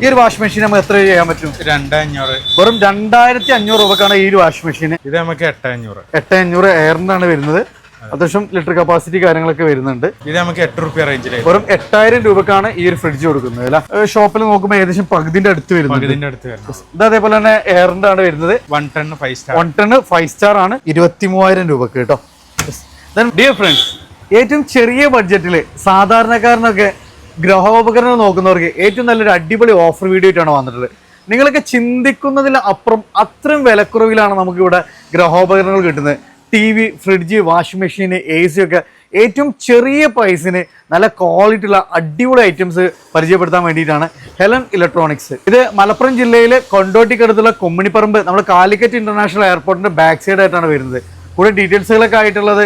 ഈ ഒരു wash machine നമുക്ക് എത്ര ചെയ്യാൻ പറ്റും? രണ്ടായിരൂറ് വെറും രണ്ടായിരത്തി അഞ്ഞൂറ് രൂപക്കാണ് ഈ ഒരു വാഷ് മെഷീൻ ഇത് നമുക്ക് എട്ടഞ്ഞൂറ് എട്ടഞ്ഞൂറ് എയറിനാണ് വരുന്നത്. അത്യാവശ്യം ലിറ്റർ കപ്പാസിറ്റി കാര്യങ്ങളൊക്കെ വരുന്നുണ്ട്. ഇത് നമുക്ക് എട്ട് റുപ്യ റേഞ്ചിൽ വെറും എട്ടായിരം രൂപക്കാണ് ഈ ഒരു ഫ്രിഡ്ജ് കൊടുക്കുന്നത് അല്ല? ഷോപ്പിൽ നോക്കുമ്പോൾ ഏകദേശം പകുതിന്റെ അടുത്ത് വരണം ഇത് അതേപോലെ തന്നെ എയറിന്റെ ആണ് വരുന്നത്. One ton five star one ton five star ആണ്. ഇരുപത്തി മൂവായിരം രൂപക്ക് കേട്ടോ. ഡിയർ ഫ്രണ്ട്സ് ഏറ്റവും ചെറിയ ബഡ്ജറ്റിൽ സാധാരണക്കാരനൊക്കെ ഗ്രഹോപകരണം നോക്കുന്നവർക്ക് ഏറ്റവും നല്ലൊരു അടിപൊളി ഓഫർ വീഡിയോ ആയിട്ടാണ് വന്നിട്ടുള്ളത്. നിങ്ങളൊക്കെ ചിന്തിക്കുന്നതിൽ അപ്പുറം അത്രയും വിലക്കുറവിലാണ് നമുക്കിവിടെ ഗ്രഹോപകരണങ്ങൾ കിട്ടുന്നത്. T V fridge washing machine A C ഒക്കെ ഏറ്റവും ചെറിയ പ്രൈസിന് നല്ല ക്വാളിറ്റി ഉള്ള അടിപൊളി ഐറ്റംസ് പരിചയപ്പെടുത്താൻ വേണ്ടിയിട്ടാണ് ഹെലൻ ഇലക്ട്രോണിക്സ്. ഇത് മലപ്പുറം ജില്ലയിലെ കൊണ്ടോട്ടിക്കടുത്തുള്ള കൊമ്മിണിപ്പറമ്പ് നമ്മുടെ കാലിക്കറ്റ് ഇന്റർനാഷണൽ എയർപോർട്ടിന്റെ ബാക്ക് സൈഡ് ആയിട്ടാണ് വരുന്നത്. കൂടെ ഡീറ്റെയിൽസുകളൊക്കെ ആയിട്ടുള്ളത്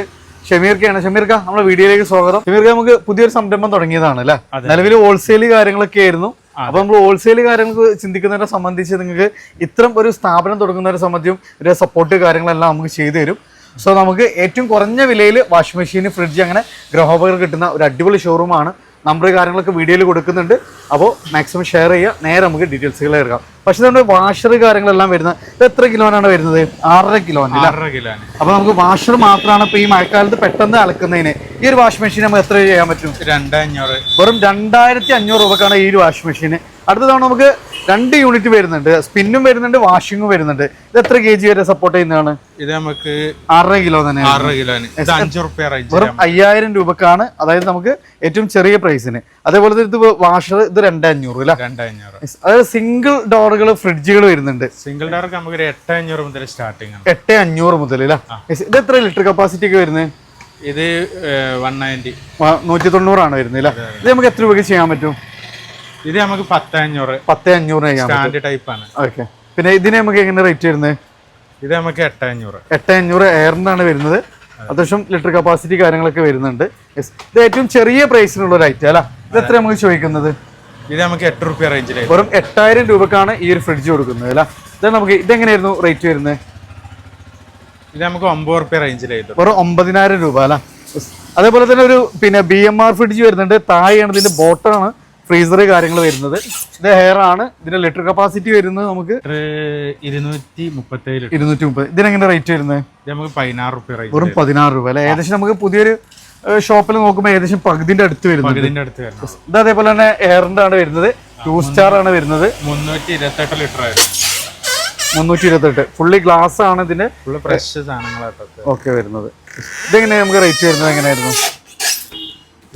ഷമീർക്കയാണ് ഷമീർക്ക നമ്മുടെ വീഡിയോയിലേക്ക് സ്വാഗതം. ഷമീർക്ക നമുക്ക് പുതിയൊരു സംരംഭം തുടങ്ങിയതാണ് അല്ലെ? നിലവിൽ ഹോൾസെയിൽ കാര്യങ്ങളൊക്കെ ആയിരുന്നു. അപ്പൊ നമ്മൾ ഹോൾസെയിൽ കാര്യങ്ങൾ ചിന്തിക്കുന്നവരെ സംബന്ധിച്ച് നിങ്ങൾക്ക് ഇത്തരം ഒരു സ്ഥാപനം തുടങ്ങുന്നതിനെ സംബന്ധിച്ചും ഒരു സപ്പോർട്ട് കാര്യങ്ങളെല്ലാം നമുക്ക് ചെയ്തു തരും. സോ നമുക്ക് ഏറ്റവും കുറഞ്ഞ വിലയിൽ വാഷിംഗ് മെഷീൻ ഫ്രിഡ്ജ് അങ്ങനെ ഗ്രഹോപകർ കിട്ടുന്ന ഒരു അടിപൊളി ഷോറൂമാണ് നമ്പർ കാര്യങ്ങളൊക്കെ വീഡിയോയിൽ കൊടുക്കുന്നുണ്ട്. അപ്പോൾ മാക്സിമം ഷെയർ ചെയ്യുക നേരെ നമുക്ക് ഡീറ്റെയിൽസുകൾ എടുക്കാം പക്ഷേ നമ്മുടെ വാഷർ കാര്യങ്ങളെല്ലാം വരുന്നത് ഇത് എത്ര കിലോനാണ് വരുന്നത്? ആറര കിലോ ആറര കിലോ അപ്പോൾ നമുക്ക് വാഷർ മാത്രമാണ് ഇപ്പൊ ഈ മഴക്കാലത്ത് പെട്ടെന്ന് അലക്കുന്നതിന്. ഈ ഒരു വാഷിംഗ് മെഷീൻ നമുക്ക് എത്ര ചെയ്യാൻ പറ്റും? രണ്ട് അഞ്ഞൂറ്. വെറും രണ്ടായിരത്തി അഞ്ഞൂറ് രൂപക്കാണ് ഈ ഒരു വാഷിംഗ് മെഷീൻ അടുത്ത തവണ നമുക്ക് രണ്ട് യൂണിറ്റ് വരുന്നുണ്ട്. സ്പിന്നും വരുന്നുണ്ട് വാഷിങ്ങും വരുന്നുണ്ട്. ഇത് എത്ര കെ ജി വരെ സപ്പോർട്ട് ചെയ്യുന്നതാണ്? ഇത് നമുക്ക് ആറര കിലോ തന്നെ ആറര കിലോ വെറും അയ്യായിരം രൂപക്കാണ്. അതായത് നമുക്ക് ഏറ്റവും ചെറിയ പ്രൈസിന് അതേപോലെ തന്നെ ഇത് വാഷർ ഇത് രണ്ടഞ്ഞൂറ് അതായത് സിംഗിൾ ഡോറുകൾ ഫ്രിഡ്ജുകൾ വരുന്നുണ്ട്. സിംഗിൾ ഡോർക്ക് നമുക്ക് എട്ട് അഞ്ഞൂറ് മുതൽ സ്റ്റാർട്ടിംഗ് ആണ്. എട്ട് അഞ്ഞൂറ് മുതൽ അല്ലേ? ഇത് എത്ര ലിറ്റർ കപ്പാസിറ്റി ഒക്കെ വരുന്നത് ഇത് വൺ നയന്റി നൂറ്റി തൊണ്ണൂറാണ് വരുന്നത് അല്ലേ? ഇത് നമുക്ക് എത്ര രൂപയ്ക്ക് ചെയ്യാൻ പറ്റും? ഇത് നമുക്ക് പത്ത് അഞ്ഞൂറ് പത്ത് അഞ്ഞൂറിന് സ്റ്റാൻഡ് ടൈപ്പ് ആണ്. ഓക്കെ പിന്നെ ഇതിന് നമുക്ക് എങ്ങനെ റേറ്റ് വരുന്നത്? ഇത് നമുക്ക് എട്ട് അഞ്ഞൂറ് എട്ട് അഞ്ഞൂറ് എയറിനാണ് വരുന്നത് അത്യാവശ്യം ലിറ്റർ കപ്പാസിറ്റി കാര്യങ്ങളൊക്കെ വരുന്നുണ്ട്. ഇത് ഏറ്റവും ചെറിയ പ്രൈസിനുള്ള ഒരു ഐറ്റം അല്ല? ഇത് എത്ര നമുക്ക് ചോദിക്കുന്നത്? ഇത് നമുക്ക് എട്ട് റുപ്യ റേഞ്ചിൽ വെറും എട്ടായിരം രൂപക്കാണ് ഈ ഒരു ഫ്രിഡ്ജ് കൊടുക്കുന്നത് അല്ല? ഇത് നമുക്ക് ഇതെങ്ങനെയായിരുന്നു റേറ്റ് വരുന്നത്? ഇത് നമുക്ക് ഒമ്പത് റുപ്യ റേഞ്ചിലായിട്ട് വെറും ഒമ്പതിനായിരം രൂപ അല്ല? അതേപോലെ തന്നെ ഒരു പിന്നെ ബി എം ആർ ഫ്രിഡ്ജ് വരുന്നുണ്ട്. താഴെയാണ് ഇതിന്റെ ബോട്ടമാണ് ഫ്രീസർ കാര്യങ്ങൾ വരുന്നത്. ഇത് ഹെയർ ആണ്. ഇതിന്റെ ലിറ്റർ കപ്പാസിറ്റി വരുന്നത് നമുക്ക് ഇരുന്നൂറ്റി മുപ്പത്തേഴ് ഇരുന്നൂറ്റി മുപ്പത് ഇതിനെങ്ങനെ റേറ്റ് വരുന്നത്? നമുക്ക് പതിനാറ് റുപ്യ റേറ്റ് വെറും പതിനാറ് രൂപ അല്ലെ? ഏകദേശം നമുക്ക് പുതിയൊരു ഷോപ്പിൽ നോക്കുമ്പോൾ ഏകദേശം പകുതിന്റെ അടുത്ത് വരുന്നത്. ഇത് അതേപോലെ തന്നെ എയറിന്റെ ആണ് വരുന്നത്. ടു സ്റ്റാർ ആണ് വരുന്നത്. മുന്നൂറ്റി ഇരുപത്തെട്ട് ലിറ്റർ ആയിരുന്നു. മുന്നൂറ്റി ഇരുപത്തെട്ട് ഫുള്ളി ഗ്ലാസ് ആണ് ഇതിന്റെ ഫുള്ള് ഫ്രഷ് സാധനങ്ങളൊക്കെ ഓക്കെ വരുന്നത്. ഇതെങ്ങനെയാണ് നമുക്ക് റേറ്റ് വരുന്നത്? എങ്ങനെയായിരുന്നു?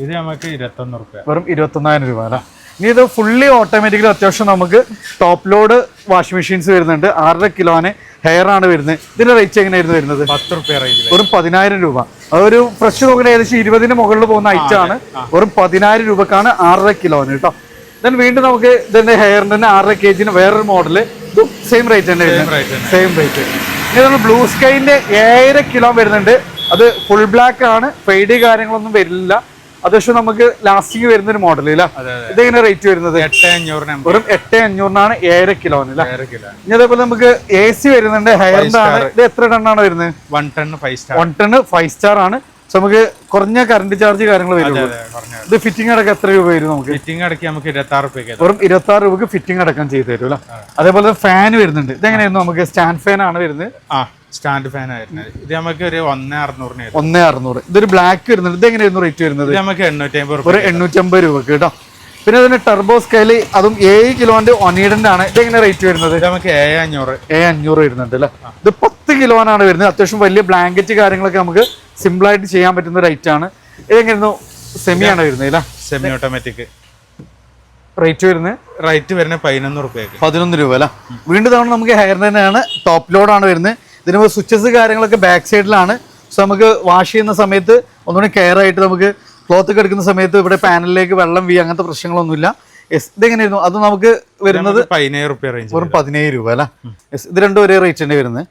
ഇത് നമുക്ക് ഇരുപത്തൊന്ന് റുപ്യ. വെറും ഇരുപത്തൊന്നായിരം രൂപ അല്ലേ? ഇനി ഇത് ഫുള്ളി ഓട്ടോമാറ്റിക്കലി അത്യാവശ്യം നമുക്ക് ടോപ്പ് ലോഡ് വാഷിംഗ് മെഷീൻസ് വരുന്നുണ്ട്. ആറര കിലോന് ഹെയർ ആണ് വരുന്നത്. ഇതിന്റെ റേറ്റ് എങ്ങനെയായിരുന്നു വരുന്നത്? പത്ത് റുപ്യ റേറ്റ് വെറും പതിനായിരം രൂപ. അതൊരു ഫ്രഷ് നോക്കുന്ന ഏകദേശം ഇരുപതിന് മുകളിൽ പോകുന്ന ഐറ്റം ആണ്. വെറും പതിനായിരം രൂപക്കാണ് ആറര കിലോന് കേട്ടോ. ദെൻ വീണ്ടും നമുക്ക് ഇതിന്റെ ഹെയറിന്റെ തന്നെ ആറര കെ ജിന് വേറൊരു മോഡൽ ഇതും സെയിം റേറ്റ് തന്നെ വരുന്നത്. സെയിം റേറ്റ് ഇനി നമ്മൾ ബ്ലൂ സ്കൈന്റെ ഏഴര കിലോ വരുന്നുണ്ട്. അത് ഫുൾ ബ്ലാക്ക് ആണ്. ഫെയ്ഡ് കാര്യങ്ങളൊന്നും വരില്ല. അത്യാവശ്യം നമുക്ക് ലാസ്റ്റിംഗ് വരുന്ന ഒരു മോഡൽ ഇല്ല? ഇതെങ്ങനെ റേറ്റ് വരുന്നത്? എട്ട് അഞ്ഞൂറിന് നമുക്ക് വെറും എട്ട് അഞ്ഞൂറിനാണ് ഏഴര കിലോ ഇനി അതേപോലെ നമുക്ക് എ സി വരുന്നുണ്ട്. ഹെയറിന്റെ ആണ്. ഇത് എത്ര ടണ്ണാണ് വരുന്നത്? One ton five star one ton five star ആണ്. നമുക്ക് കുറഞ്ഞ കറണ്ട് ചാർജ് കാര്യങ്ങൾ വരുള്ളൂ. ഇത് ഫിറ്റിംഗ് അടക്കം എത്ര രൂപ വരും നമുക്ക്? ഫിറ്റിംഗ് അടക്കി നമുക്ക് ഇരുപത്താറ് രൂപ റുപ്യക്ക് വെറും ഇരുപത്തി ആറ് രൂപക്ക് ഫിറ്റിംഗ് അടക്കം ചെയ്ത് തരും അതേപോലെ ഫാൻ വരുന്നുണ്ട്. ഇതെങ്ങനെയായിരുന്നു? നമുക്ക് സ്റ്റാൻഡ് ഫാൻ ആണ് വരുന്നത്. ആ. സ്റ്റാൻഡ് ഫാൻ ആയിരുന്നു. ഇത് നമുക്ക് ഒരു ഒന്നേ അറുന്നൂറിന് ഒന്നേ അറുന്നൂറ്. ഇതൊരു ബ്ലാക്ക് വരുന്നുണ്ട്. ഇതെങ്ങനെയായിരുന്നു റേറ്റ് വരുന്നത്? ഇത് നമുക്ക് എണ്ണൂറ്റി അമ്പത് ഒരു എണ്ണൂറ്റമ്പത് രൂപക്ക് കേട്ടോ. പിന്നെ അതിന് ടെർബോ സ്കൈൽ അതും ഏഴ് കിലോന്റെ ഒനീഡന്റെ ആണ്. ഇതെങ്ങനെ റേറ്റ് വരുന്നത്? നമുക്ക് ഏഴ് അഞ്ഞൂറ്. ഏ അഞ്ഞൂറ് വരുന്നുണ്ട് അല്ലേ? ഇത് പത്ത് കിലോനാണ് വരുന്നത്. അത്യാവശ്യം വലിയ ബ്ലാങ്കറ്റ് കാര്യങ്ങളൊക്കെ നമുക്ക് സിമ്പിൾ ആയിട്ട് ചെയ്യാൻ പറ്റുന്ന റേറ്റ് ആണ്. ഇതെങ്ങനെയായിരുന്നു സെമി ആണ് വരുന്നത് അല്ലേ? സെമി ഓട്ടോമാറ്റിക് റേറ്റ് വരുന്നത്? റേറ്റ് വരുന്നത് പതിനൊന്ന് രൂപ പതിനൊന്ന് രൂപ അല്ല? വീണ്ടും തവണ നമുക്ക് ഹെയർ തന്നെയാണ്. ടോപ്പ് ലോഡാണ് വരുന്നത്. ഇതിന് സ്വിച്ചസ് കാര്യങ്ങളൊക്കെ ബാക്ക് സൈഡിലാണ് സോ നമുക്ക് വാഷ് ചെയ്യുന്ന സമയത്ത് ഒന്നുകൂടി കെയർ ആയിട്ട് നമുക്ക് ക്ലോത്ത് ഒക്കെ എടുക്കുന്ന സമയത്ത് ഇവിടെ പാനലിലേക്ക് വെള്ളം വീ അങ്ങനത്തെ പ്രശ്നങ്ങളൊന്നുമില്ല. യെസ് ഇതെങ്ങനെയായിരുന്നു? അത് നമുക്ക് വരുന്നത് പതിനേഴ് റുപ്യ റേഞ്ച് വെറും പതിനേഴ് രൂപ അല്ല? യെസ് ഇത് രണ്ടും ഒരേ റേറ്റ് തന്നെ വരുന്നത്.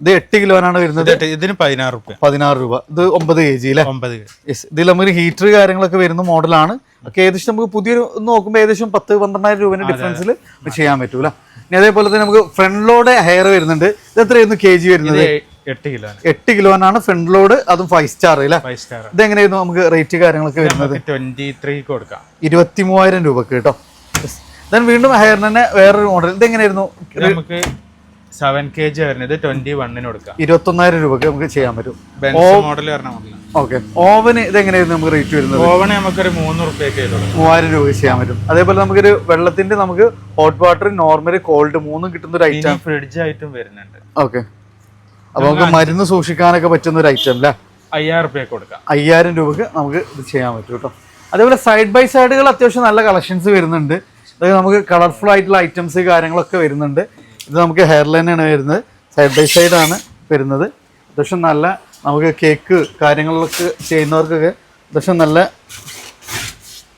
ഇത് എട്ട് കിലോനാണ് വരുന്നത്. ഇത് ഇതിന് പതിനാറ് രൂപ പതിനാറ് രൂപ. ഇത് ഒമ്പത് കെ ജി അല്ലേ ഒമ്പത് യെസ് ഇതിൽ നമുക്ക് ഹീറ്റർ കാര്യങ്ങളൊക്കെ വരുന്ന മോഡലാണ് ഒക്കെ ഏകദേശം നമുക്ക് പുതിയൊരു നോക്കുമ്പോൾ ഏകദേശം പത്ത് പന്ത്രണ്ടായിരം രൂപേന്റെ ഡിഫറൻസിൽ ചെയ്യാൻ പറ്റൂല. ഇനി അതേപോലെ തന്നെ നമുക്ക് ഫ്രണ്ട് ലോഡ് ഹെയർ വരുന്നുണ്ട്. ഇത് എത്രയായിരുന്നു കെ ജി വരുന്നത്? ഇത് എട്ട് കിലോ എട്ട് കിലോനാണ് ഫ്രണ്ട് ലോഡ് അതും ഫൈവ് സ്റ്റാർ അല്ലേ? ഫൈവ് സ്റ്റാർ ഇതെങ്ങനെയായിരുന്നു നമുക്ക് റേറ്റ് കാര്യങ്ങളൊക്കെ വരുന്നത്? ട്വന്റി ത്രീ കൊടുക്കാം. ഇരുപത്തി മൂവായിരം രൂപക്ക് കേട്ടോ. ദെൻ വീണ്ടും ഹെയറിന് തന്നെ വേറൊരു മോഡൽ ഇതെങ്ങനെയായിരുന്നു? ഇത് നമുക്ക് സെവൻ കെ ജി വരുന്നത് ട്വന്റി വണ്ണിന് കൊടുക്കാം. ഇരുപത്തൊന്നായിരം രൂപക്ക് നമുക്ക് ചെയ്യാൻ പറ്റും. Model model okay. ഓവന് ഇതെങ്ങനെയായിരുന്നു നമുക്ക് റേറ്റ് വരുന്നത്? ഓവന് നമുക്കൊരു മൂന്ന് റുപ്യൊക്കെ മൂവായിരം രൂപ ചെയ്യാൻ പറ്റും. അതേപോലെ നമുക്കൊരു വെള്ളത്തിന്റെ നമുക്ക് ഹോട്ട് വാട്ടർ നോർമൽ കോൾഡ് മൂന്നും കിട്ടുന്ന ഒരു ഐറ്റം ഫ്രിഡ്ജ് ആയിട്ടും വരുന്നുണ്ട്. ഓക്കെ. അപ്പൊ നമുക്ക് മരുന്ന് സൂക്ഷിക്കാനൊക്കെ പറ്റുന്ന ഒരു ഐറ്റം അല്ലേ അയ്യായിരം രൂപയ്ക്ക് കൊടുക്കാം. അയ്യായിരം രൂപക്ക് നമുക്ക് ഇത് ചെയ്യാൻ പറ്റും കേട്ടോ. അതേപോലെ സൈഡ് ബൈ സൈഡുകൾ അത്യാവശ്യം നല്ല കളക്ഷൻസ് വരുന്നുണ്ട്. അതായത് നമുക്ക് കളർഫുൾ ആയിട്ടുള്ള ഐറ്റംസ് കാര്യങ്ങളൊക്കെ വരുന്നുണ്ട്. ഇത് നമുക്ക് ഹെയർ ലൈനാണ് വരുന്നത്. സൈഡ് ബൈ സൈഡ് ആണ് വരുന്നത്. അത്യാവശ്യം നല്ല നമുക്ക് കേക്ക് കാര്യങ്ങളൊക്കെ ചെയ്യുന്നവർക്കൊക്കെ അത്യാവശ്യം നല്ല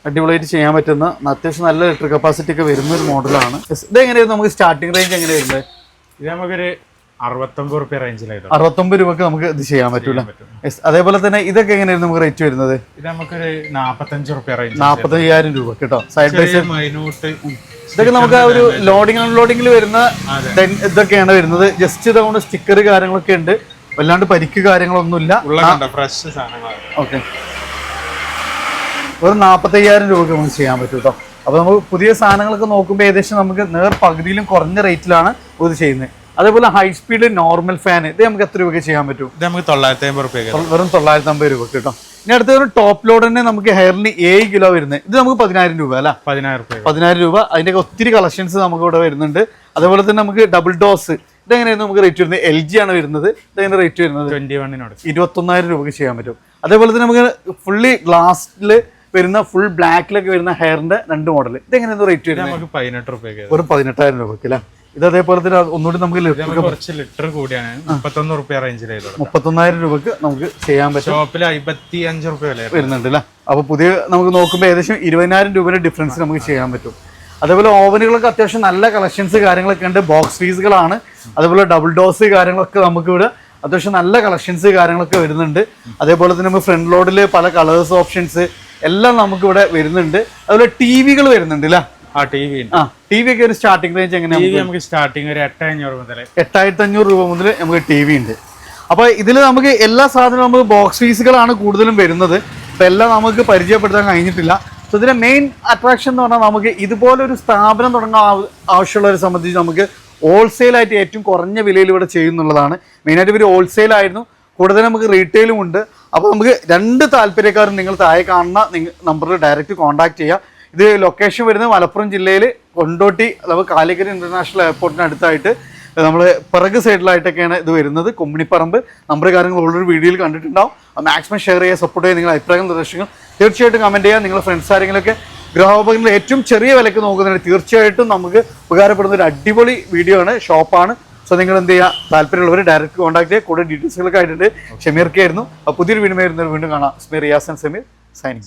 അടിപൊളിയായിട്ട് ചെയ്യാൻ പറ്റുന്ന അത്യാവശ്യം നല്ല ലിറ്റർ കപ്പാസിറ്റി ഒക്കെ വരുന്ന ഒരു മോഡലാണ് ഇത് എങ്ങനെയായിരുന്നു? നമുക്ക് സ്റ്റാർട്ടിംഗ് റേഞ്ച് എങ്ങനെ ഇത് നമുക്കൊരു അറുപത്തൊമ്പത് റുപ്യ റേഞ്ചിലായിട്ടുള്ളൂ അറുപത്തൊമ്പത് രൂപക്ക് നമുക്ക് ഇത് ചെയ്യാൻ പറ്റൂല. പറ്റും. അതേപോലെ തന്നെ ഇതൊക്കെ എങ്ങനെയായിരുന്നു നമുക്ക് റേറ്റ് വരുന്നത്? ഇത് നമുക്കൊരു നാപ്പത്തഞ്ച് റുപ്യ റേഞ്ച് നാൽപ്പത്തയ്യായിരം രൂപ കേട്ടോ. സൈഡ് ബൈ സൈഡ് മൈനൂട്ട് ഇതൊക്കെ നമുക്ക് ഒരു ലോഡിംഗ് അൺലോഡിംഗിൽ വരുന്ന. ഇതൊക്കെയാണ് വരുന്നത്. ജസ്റ്റ് ഇതുകൊണ്ട് സ്റ്റിക്കർ കാര്യങ്ങളൊക്കെ ഉണ്ട്. വല്ലാണ്ട് പരിക്ക് കാര്യങ്ങളൊന്നുമില്ല. ഫ്രഷ് ഓക്കെ ഒരു നാപ്പത്തയ്യായിരം രൂപക്ക് നമുക്ക് ചെയ്യാൻ പറ്റും കേട്ടോ. അപ്പോൾ നമുക്ക് പുതിയ സാധനങ്ങളൊക്കെ നോക്കുമ്പോൾ ഏകദേശം നമുക്ക് നേർ പകുതിയിലും കുറഞ്ഞ റേറ്റിലാണ് ഇത് ചെയ്യുന്നത്. അതേപോലെ ഹൈ സ്പീഡ് നോർമൽ ഫാൻ ഇത് നമുക്ക് എത്ര രൂപയ്ക്ക് ചെയ്യാൻ പറ്റും? ഇത് നമുക്ക് തൊള്ളായിരത്തി അമ്പത് വെറും തൊള്ളായിരത്തി അമ്പത് രൂപ കേട്ടോ. ഇനി അടുത്ത ഒരു ടോപ്പ് ലോഡ് തന്നെ നമുക്ക് ഹെയറിന് ഏഴ് കിലോ വരുന്നത്. ഇത് നമുക്ക് പതിനായിരം രൂപ അല്ല? പതിനായിരം രൂപ പതിനായിരം രൂപ. അതിന്റെ ഒത്തിരി കളക്ഷൻസ് നമുക്ക് ഇവിടെ വരുന്നുണ്ട്. അതേപോലെ തന്നെ നമുക്ക് ഡബിൾ ഡോസ് ഇതെങ്ങനെയായിരുന്നു നമുക്ക് റേറ്റ് വരുന്നത്? എൽ ജി ആണ് വരുന്നത്. ഇതെങ്ങനെ റേറ്റ് വരുന്നത്? ട്വന്റി വണ്ണിനോട് ഇരുപത്തൊന്നായിരം രൂപയ്ക്ക് ചെയ്യാൻ പറ്റും. അതേപോലെ തന്നെ നമുക്ക് ഫുള്ളി ഗ്ലാസ്സിൽ വരുന്ന ഫുൾ ബ്ലാക്കിലൊക്കെ വരുന്ന ഹെയറിന്റെ രണ്ട് മോഡൽ ഇതെങ്ങനെയായിരുന്നു റേറ്റ് വരുന്നത്? നമുക്ക് പതിനെട്ട് രൂപയ്ക്ക് ഒരു പതിനെട്ടായിരം രൂപയ്ക്ക് അല്ലേ? ഇത് അതേപോലെ തന്നെ ഒന്നുകൂടി നമുക്ക് ലിറ്റർ കുറച്ച് ലിറ്റർ കൂടിയാണ്. മുപ്പത്തൊന്ന് റുപ്യ റേഞ്ചിലായിരുന്നു മുപ്പത്തൊന്നായിരം രൂപക്ക് നമുക്ക് ചെയ്യാൻ പറ്റും. ഷോപ്പിൽ അമ്പത്തി അഞ്ച് റുപ്യ വില വരുന്നുണ്ട് അല്ലേ അപ്പോൾ പുതിയ നമുക്ക് നോക്കുമ്പോൾ ഏകദേശം ഇരുപതിനായിരം രൂപയുടെ ഡിഫറൻസ് നമുക്ക് ചെയ്യാൻ പറ്റും. അതേപോലെ ഓവനുകളൊക്കെ അത്യാവശ്യം നല്ല കളക്ഷൻസ് കാര്യങ്ങളൊക്കെ ഉണ്ട്. ബോക്സ് ഫീസുകളാണ് അതേപോലെ ഡബിൾ ഡോസ് കാര്യങ്ങളൊക്കെ നമുക്ക് ഇവിടെ അത്യാവശ്യം നല്ല കളക്ഷൻസ് കാര്യങ്ങളൊക്കെ വരുന്നുണ്ട്. അതേപോലെ തന്നെ നമുക്ക് ഫ്രണ്ട് ലോഡിൽ പല കളേഴ്സ് ഓപ്ഷൻസ് എല്ലാം നമുക്ക് ഇവിടെ വരുന്നുണ്ട്. അതുപോലെ ടി വികൾ വരുന്നുണ്ട് അല്ലേ? ടി വി ഒക്കെ ഒരു സ്റ്റാർട്ടിംഗ് റേഞ്ച് എങ്ങനെയാണ് നമുക്ക്? സ്റ്റാർട്ടിംഗ് ഒരു എട്ട് അഞ്ഞൂറ് മുതൽ എട്ടായിരത്തി അഞ്ഞൂറ് രൂപ മുതൽ നമുക്ക് ടി വി ഉണ്ട് അപ്പോൾ ഇതിൽ നമുക്ക് എല്ലാ സാധനവും നമുക്ക് ബോക്സ് ഫീസുകളാണ് കൂടുതലും വരുന്നത്. അപ്പോൾ എല്ലാം നമുക്ക് പരിചയപ്പെടുത്താൻ കഴിഞ്ഞിട്ടില്ല. സോ ഇതിന്റെ മെയിൻ അട്രാക്ഷൻ എന്ന് പറഞ്ഞാൽ നമുക്ക് ഇതുപോലെ ഒരു സ്ഥാപനം തുടങ്ങാൻ ആവ- ആവശ്യമുള്ളവരെ സംബന്ധിച്ച് നമുക്ക് ഹോൾസെയിലായിട്ട് ഏറ്റവും കുറഞ്ഞ വിലയിൽ ഇവിടെ ചെയ്യുന്നുള്ളതാണ്. മെയിനായിട്ട് ഇവർ ഹോൾസെയിൽ ആയിരുന്നു. കൂടുതൽ നമുക്ക് റീറ്റെയിലും ഉണ്ട്. അപ്പോൾ നമുക്ക് രണ്ട് താല്പര്യക്കാരും നിങ്ങൾ താഴെ കാണുന്ന നിങ്ങൾ നമ്പറിൽ ഡയറക്റ്റ് കോൺടാക്ട് ചെയ്യുക ഇത് ലൊക്കേഷൻ വരുന്നത് മലപ്പുറം ജില്ലയിൽ കൊണ്ടോട്ടി അഥവാ കാലിക്കറ്റ് ഇന്റർനാഷണൽ എയർപോർട്ടിന് അടുത്തായിട്ട് നമ്മൾ പിറക് സൈഡിലായിട്ടൊക്കെയാണ് ഇത് വരുന്നത്. കുമ്മിണിപ്പറമ്പ്. നമ്മുടെ കാര്യങ്ങൾ ഓൾറെഡി വീഡിയോയിൽ കണ്ടിട്ടുണ്ടാവും. മാക്സിമം ഷെയർ ചെയ്യുക സപ്പോർട്ട് ചെയ്യുക നിങ്ങൾ അഭിപ്രായം നിർദ്ദേശങ്ങൾ തീർച്ചയായിട്ടും കമന്റ് ചെയ്യുക. നിങ്ങളുടെ ഫ്രണ്ട്സ് ആരെങ്കിലുമൊക്കെ ഗ്രഹോപകരണങ്ങൾ ഏറ്റവും ചെറിയ വിലക്ക് നോക്കുന്നതിന് തീർച്ചയായിട്ടും നമുക്ക് ഉപകാരപ്പെടുന്ന ഒരു അടിപൊളി വീഡിയോ ആണ്. ഷോപ്പാണ് സോ നിങ്ങൾ എന്ത് ചെയ്യുക താല്പര്യമുള്ളവർ ഡയറക്റ്റ് കോൺടാക്ട് ചെയ്യുക. കൂടെ ഡീറ്റെയിൽസുകളൊക്കെ ആയിട്ടുണ്ട്. ഷമീർക്കായിരുന്നു പുതിയൊരു വീണ്ടും വീണ്ടും കാണാം. സ്മീർ റിയാസൻ സമീർ സൈനിങ്